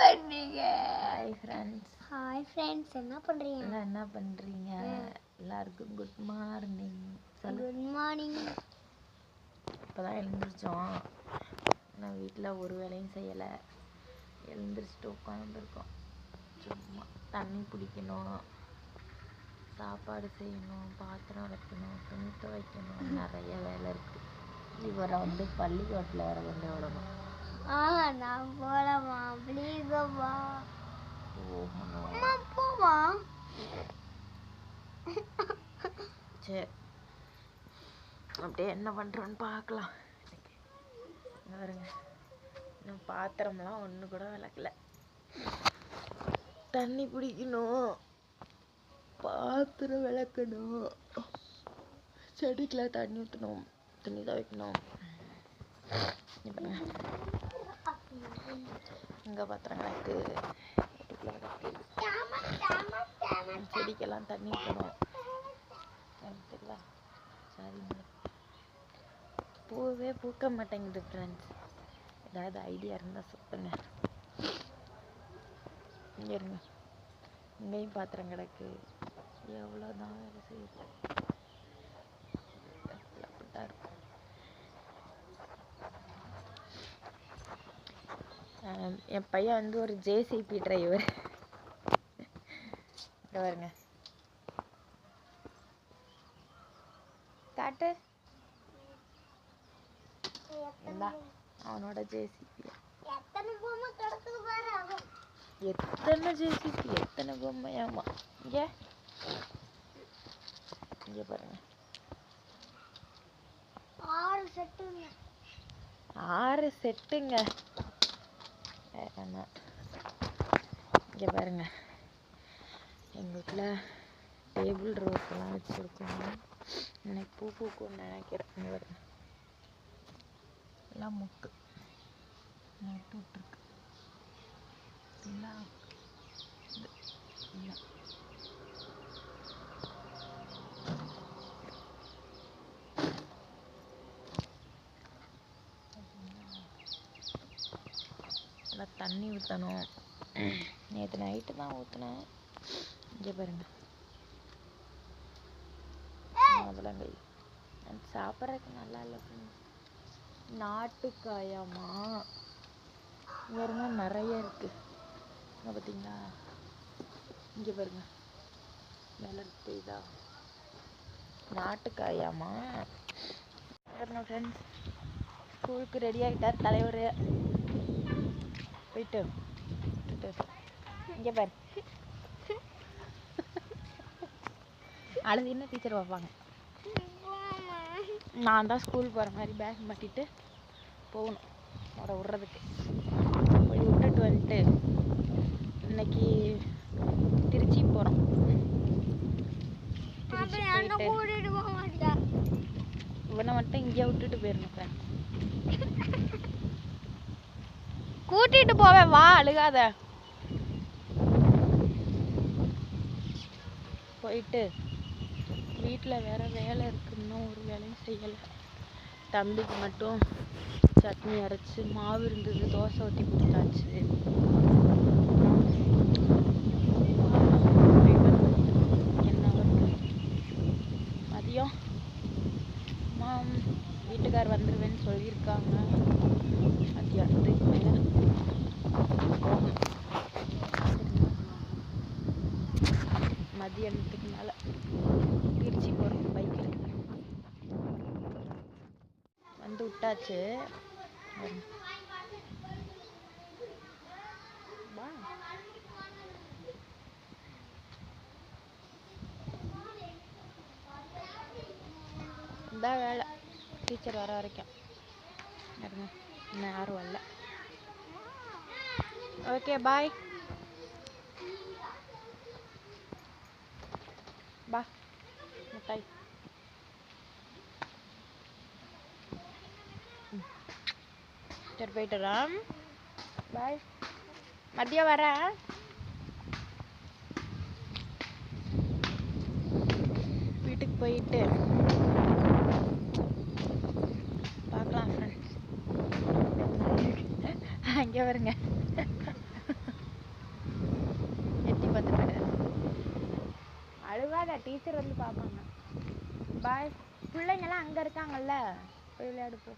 பண்ணீங்க. Hi friends hi friends என்ன பண்ணுறீங்க எல்லாம் என்ன பண்ணுறீங்க எல்லாருக்கும் குட் மார்னிங் குட் மார்னிங் இப்போ தான் எழுந்திரிச்சோம். நான் வீட்டில் ஒரு வேலையும் செய்யலை. எழுந்திரிச்சிட்டு உட்காந்துருக்கோம் சும்மா தண்ணி பிடிக்கணும். சாப்பாடு செய்யணும். பாத்திரம் வைக்கணும். துணி துவைக்கணும் நிறைய வேலை இருக்குது இவரை வந்து பள்ளிக்கூடத்தில் வர கொண்டு விடணும் ஆ நான் ப்ளீஸ் அம்மா போமா சரி அப்படியே என்ன பண்ணுறோன்னு பார்க்கலாம். இங்க பாருங்க. இன்னும் பாத்திரம்லாம் ஒன்று கூட விளக்கல. தண்ணி பிடிக்கணும். பாத்திரம் விளக்கணும். செடிக்கெலாம் தண்ணி ஊற்றணும் துணி துவைக்கணும் இங்க பாருங்க பாத்திரம் கிடக்கு வீட்டுக்குள்ள கிடக்கு செடிக்கெல்லாம் தண்ணி ஊற்றணும் எனக்கு தெரியல. பூவே பூக்க மாட்டேங்குது ஃப்ரெண்ட்ஸ் ஏதாவது ஐடியா இருந்தால் சொல்லுங்க. இங்கே இருங்க. இங்கேயும் பாத்திரம் கிடக்கு எவ்வளோதான் வேலை செய்யுது. என் பையன் வந்து ஒரு ஜேசிபி டிரைவர் இங்க பாருங்க. காட்டு அவனோட ஜேசிபி எத்தனை பொம்மை ஜேசிபி எத்தனை பொம்மையாமா இங்க. இங்க பாருங்க. ஆறு செட்டுங்க. ஆறு செட்டுங்க. வேணாம் இங்கே பாருங்க. எங்கள் வீட்டில் டேபிள் ரோஸ்லாம் வச்சுருக்கோம் இன்னைக்கு பூ பூக்கும்னு நினைக்கிறேன். இங்க பாருங்க. எல்லாம் முக்கு நட்டு விட்ருக்கு எல்லாம் இது, இல்ல. நல்லா தண்ணி ஊற்றணும் நேற்று நைட்டு தான் ஊற்றினேன் இங்கே பாருங்க. மாதுளங்கை அது சாப்பிட்றதுக்கு நல்லா இல்லை friends. நாட்டுக்காயாமா நிறைய இருக்கு. இங்க பார்த்தீங்களா இங்கே பாருங்க. மேலே தெரியுதா நாட்டுக்காயாமா ஃப்ரெண்ட்ஸ் ஸ்கூலுக்கு ரெடி ஆகிட்டார் தலைவர். போயிட்டு விட்டுட்டு இங்கே பாரு. அழுது என்ன டீச்சர் பார்ப்பாங்க? நான் தான் ஸ்கூல் போகிற மாதிரி பேக் மாட்டிட்டு போகணும். அவரை விட்றதுக்கு. போய் விட்டுட்டு வந்துட்டு இன்னைக்கு திருச்சி போகிறோம் திருச்சி போயிட்டு இவனை மட்டும் இங்கே விட்டுட்டு போயிடணும் கூட்டிட்டு போவேன் வா அழுகாத. போயிட்டு வீட்டில் வேற வேலை இருக்கு. இன்னும் ஒரு வேலையும் செய்யலை. தம்பிக்கு மட்டும் சட்னி அரைச்சி மாவு இருந்தது தோசை ஊற்றி கொடுத்தாச்சு. என்ன மதியம். அம்மா வீட்டுக்கார் வந்துடுவேன்னு சொல்லியிருக்காங்க. அது அடுத்து மதியானத்துக்கு மேலே. திருச்சி போகிறோம் பைக்கில் வந்து விட்டாச்சு. வா. இதான் வேலை. டீச்சர் வர வரைக்கும். இருங்க. இன்னும் யாரும் வரல. ஓகே பாய் பா மிட்டாய் சரி போயிட்டு பாய் மதியம் வரேன் வீட்டுக்கு போயிட்டு பார்க்கலாம் ஃப்ரெண்ட்ஸ் அங்கே வருங்க பார்க்காத டீச்சர் வந்து பார்ப்பாங்க? பாய் பிள்ளைங்கள்லாம் அங்கே இருக்காங்கல்ல? போய் விளையாடு போ.